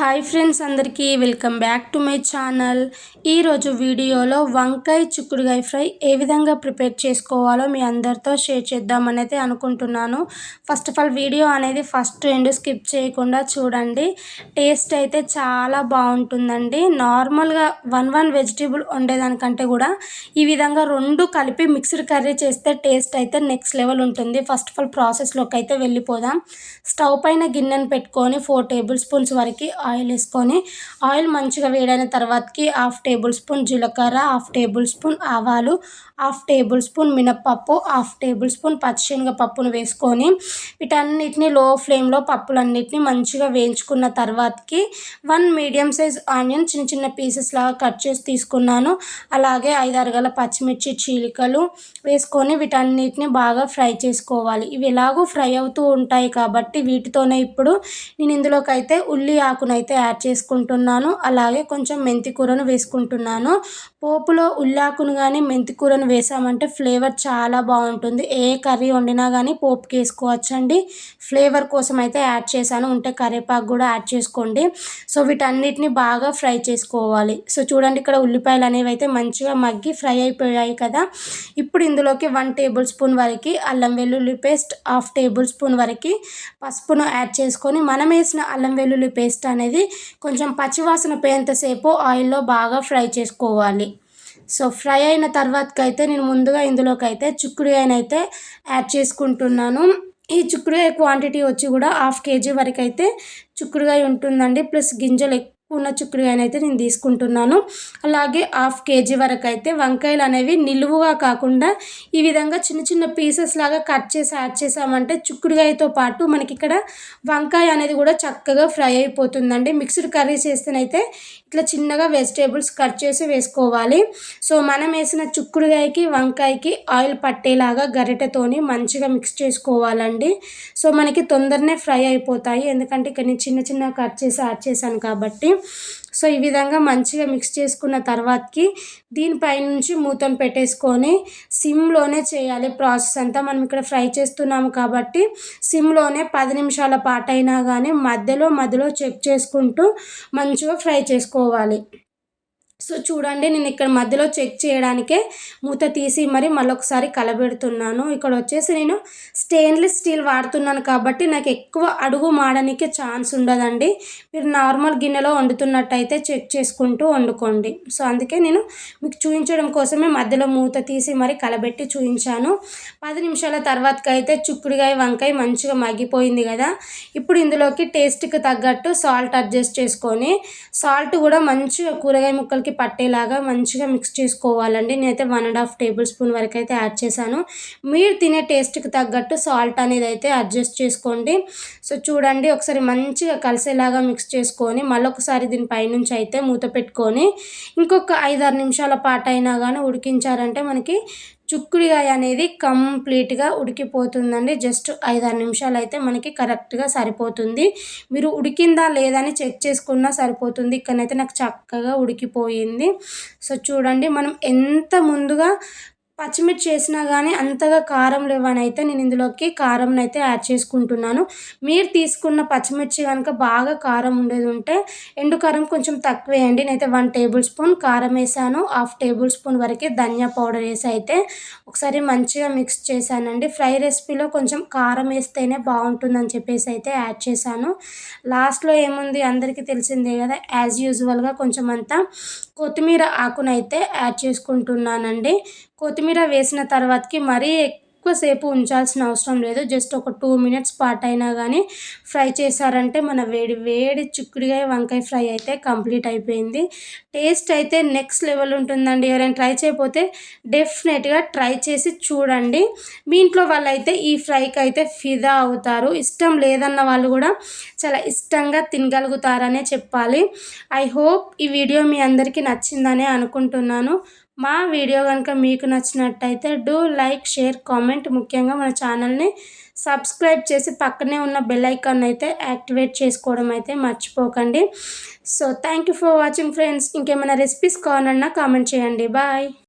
Hi friends అందరికీ welcome back to my channel. ఈరోజు వీడియోలో వంకాయ చిక్కుడుగాయ ఫ్రై ఏ విధంగా ప్రిపేర్ చేసుకోవాలో మీ అందరితో షేర్ చేద్దామని అయితే అనుకుంటున్నాను. ఫస్ట్ ఆఫ్ ఆల్ వీడియో అనేది ఫస్ట్ ఎండ్ స్కిప్ చేయకుండా చూడండి. టేస్ట్ అయితే చాలా బాగుంటుందండి. నార్మల్గా వన్ వన్ వెజిటేబుల్ వండేదానికంటే కూడా ఈ విధంగా రెండు కలిపి మిక్స్డ్ కర్రీ చేస్తే టేస్ట్ అయితే నెక్స్ట్ లెవెల్ ఉంటుంది. ఫస్ట్ ఆఫ్ ఆల్ ప్రాసెస్లోకి అయితే వెళ్ళిపోదాం. స్టవ్ పైన గిన్నెను పెట్టుకొని ఫోర్ టేబుల్ స్పూన్స్ వరకు ఆయిల్ వేసుకొని ఆయిల్ మంచిగా వేడైన తర్వాతకి హాఫ్ టేబుల్ స్పూన్ జీలకర్ర హాఫ్ టేబుల్ స్పూన్ ఆవాలు హాఫ్ టేబుల్ స్పూన్ మినప్పప్పు హాఫ్ టేబుల్ స్పూన్ పచ్చిశనగపప్పును వేసుకొని వీటన్నిటిని లో ఫ్లేమ్లో పప్పులన్నిటిని మంచిగా వేయించుకున్న తర్వాతకి వన్ మీడియం సైజ్ ఆనియన్ చిన్న చిన్న పీసెస్ లాగా కట్ చేసి తీసుకున్నాను. అలాగే ఐదు అరగల పచ్చిమిర్చి చీలికలు వేసుకొని వీటన్నిటిని బాగా ఫ్రై చేసుకోవాలి. ఇవి ఎలాగో ఫ్రై అవుతూ ఉంటాయి కాబట్టి వీటితోనే ఇప్పుడు నేను ఇందులోకి అయితే ఉల్లి ఆకును అయితే యాడ్ చేసుకుంటున్నాను. అలాగే కొంచెం మెంతి కూరను వేసుకుంటున్నాను. పోపులో ఉల్లాకును కానీ మెంతి కూరను వేసామంటే ఫ్లేవర్ చాలా బాగుంటుంది. ఏ కర్రీ వండినా కానీ పోపుకి వేసుకోవచ్చండి. ఫ్లేవర్ కోసం అయితే యాడ్ చేశాను. ఉంటే కరివేపాకు కూడా యాడ్ చేసుకోండి. సో వీటన్నిటిని బాగా ఫ్రై చేసుకోవాలి. సో చూడండి ఇక్కడ ఉల్లిపాయలు అనేవి అయితే మంచిగా మగ్గి ఫ్రై అయిపోయాయి కదా. ఇప్పుడు ఇందులోకి వన్ టేబుల్ స్పూన్ వరకు అల్లం వెల్లుల్లి పేస్ట్ హాఫ్ టేబుల్ స్పూన్ వరకు పసుపును యాడ్ చేసుకొని మనం వేసిన అల్లం వెల్లుల్లి పేస్ట్ అనేది అనేది కొంచెం పచ్చివాసన పోయేంతసేపు ఆయిల్లో బాగా ఫ్రై చేసుకోవాలి. సో ఫ్రై అయిన తర్వాతకైతే నేను ముందుగా ఇందులోకి అయితే చిక్కుడుగాయనైతే యాడ్ చేసుకుంటున్నాను. ఈ చిక్కుడుగాయ క్వాంటిటీ వచ్చి కూడా హాఫ్ కేజీ వరకు అయితే చిక్కుడుగాయ ఉంటుందండి. ప్లస్ గింజలు ఉన్న చిక్కుడుగాయని అయితే నేను తీసుకుంటున్నాను. అలాగే హాఫ్ కేజీ వరకు అయితే వంకాయలు అనేవి నిలువుగా కాకుండా ఈ విధంగా చిన్న చిన్న పీసెస్ లాగా కట్ చేసి యాడ్ చేసామంటే చిక్కుడుగాయతో పాటు మనకి ఇక్కడ వంకాయ అనేది కూడా చక్కగా ఫ్రై అయిపోతుందండి. మిక్స్డ్ కర్రీ చేస్తేనైతే ఇట్లా చిన్నగా వెజిటేబుల్స్ కట్ చేసి వేసుకోవాలి. సో మనం వేసిన చిక్కుడుగాయకి వంకాయకి ఆయిల్ పట్టేలాగా గరిటెతోని మంచిగా మిక్స్ చేసుకోవాలండి. సో మనకి తొందరనే ఫ్రై అయిపోతాయి. ఎందుకంటే ఇక్కడ నేను చిన్న చిన్న కట్ చేసి యాడ్ చేశాను కాబట్టి. సో ఈ విధంగా మంచిగా మిక్స్ చేసుకున్న తర్వాతకి దీనిపై నుంచి మూతను పెట్టేసుకొని సిమ్లోనే చేయాలి ప్రాసెస్ అంతా. మనం ఇక్కడ ఫ్రై చేస్తున్నాము కాబట్టి సిమ్లోనే పది నిమిషాల పాటైనా కానీ మధ్యలో మధ్యలో చెక్ చేసుకుంటూ మంచిగా ఫ్రై చేసుకోవాలి. సో చూడండి నేను ఇక్కడ మధ్యలో చెక్ చేయడానికే మూత తీసి మరి మళ్ళొకసారి కలబెడుతున్నాను. ఇక్కడ వచ్చేసి నేను స్టెయిన్లెస్ స్టీల్ వాడుతున్నాను కాబట్టి నాకు ఎక్కువ అడుగు మాడడానికి ఛాన్స్ ఉండదండి. మీరు నార్మల్ గిన్నెలో వండుతున్నట్టయితే చెక్ చేసుకుంటూ వండుకోండి. సో అందుకే నేను మీకు చూపించడం కోసమే మధ్యలో మూత తీసి మరి కలబెట్టి చూపించాను పది నిమిషాల తర్వాతకైతే చుక్కుడుగాయ వంకాయ మంచిగా మగ్గిపోయింది కదా. ఇప్పుడు ఇందులోకి టేస్ట్కి తగ్గట్టు సాల్ట్ అడ్జస్ట్ చేసుకొని సాల్ట్ కూడా మంచిగా కూరగాయ ముక్కలకి ముక్కలకి పట్టేలాగా మంచిగా మిక్స్ చేసుకోవాలండి. నేనైతే one and half tablespoon వరకు అయితే యాడ్ చేశాను. మీరు తినే టేస్ట్కి తగ్గట్టు సాల్ట్ అనేది అయితే అడ్జస్ట్ చేసుకోండి. సో చూడండి ఒకసారి మంచిగా కలిసేలాగా మిక్స్ చేసుకొని మళ్ళొకసారి దీని పైనుంచి అయితే మూత పెట్టుకొని ఇంకొక ఐదారు నిమిషాల పాటు అయినా కానీ ఉడికించారంటే మనకి చుక్కుడికాయ అనేది కంప్లీట్గా ఉడికిపోతుందండి. జస్ట్ ఐదారు నిమిషాలు అయితే మనకి కరెక్ట్గా సరిపోతుంది. మీరు ఉడికిందా లేదా అని చెక్ చేసుకున్నా సరిపోతుంది. ఇక్కడనైతే నాకు చక్కగా ఉడికిపోయింది. సో చూడండి మనం ఎంత ముందుగా పచ్చిమిర్చి వేసినా కానీ అంతగా కారం లేవని అయితే నేను ఇందులోకి కారం అయితే యాడ్ చేసుకుంటున్నాను. మీరు తీసుకున్న పచ్చిమిర్చి కనుక బాగా కారం ఉండేది ఉంటే ఎండు కారం కొంచెం తక్కువ వేయండి. నేనైతే వన్ టేబుల్ స్పూన్ కారం వేసాను. హాఫ్ టేబుల్ స్పూన్ వరకు ధనియా పౌడర్ వేసి అయితే ఒకసారి మంచిగా మిక్స్ చేశానండి. ఫ్రై రెసిపీలో కొంచెం కారం వేస్తేనే బాగుంటుందని చెప్పేసి అయితే యాడ్ చేశాను. లాస్ట్లో ఏముంది? అందరికీ తెలిసిందే కదా యాజ్ యూజువల్గా కొంచెం అంతా కొత్తిమీర ఆకునైతే యాడ్ చేసుకుంటున్నానండి. కొత్తిమీర వేసిన తర్వాతకి మరీ ఎక్కువసేపు ఉంచాల్సిన అవసరం లేదు. జస్ట్ ఒక టూ మినిట్స్ పాటు అయినా కానీ ఫ్రై చేశారంటే మన వేడి వేడి చిక్కుడుగాయ వంకాయ ఫ్రై అయితే కంప్లీట్ అయిపోయింది. టేస్ట్ అయితే నెక్స్ట్ లెవెల్ ఉంటుందండి. ఎవరైనా ట్రై చేయకపోతే డెఫినెట్గా ట్రై చేసి చూడండి. మీ ఇంట్లో వాళ్ళైతే ఈ ఫ్రైకి అయితే ఫిదా అవుతారు. ఇష్టం లేదన్న వాళ్ళు కూడా చాలా ఇష్టంగా తినగలుగుతారనే చెప్పాలి. ఐ హోప్ ఈ వీడియో మీ అందరికీ నచ్చిందనే అనుకుంటున్నాను. మా వీడియో కనుక మీకు నచ్చినట్టయితే డూ లైక్ షేర్ కామెంట్. ముఖ్యంగా మన ఛానల్ని సబ్స్క్రైబ్ చేసి పక్కనే ఉన్న బెల్ ఐకాన్ అయితే యాక్టివేట్ చేసుకోవడం అయితే మర్చిపోకండి. So thank you for watching friends ఇంకేమైనా రెసిపీస్ కావాలన్నా కామెంట్ చేయండి. బాయ్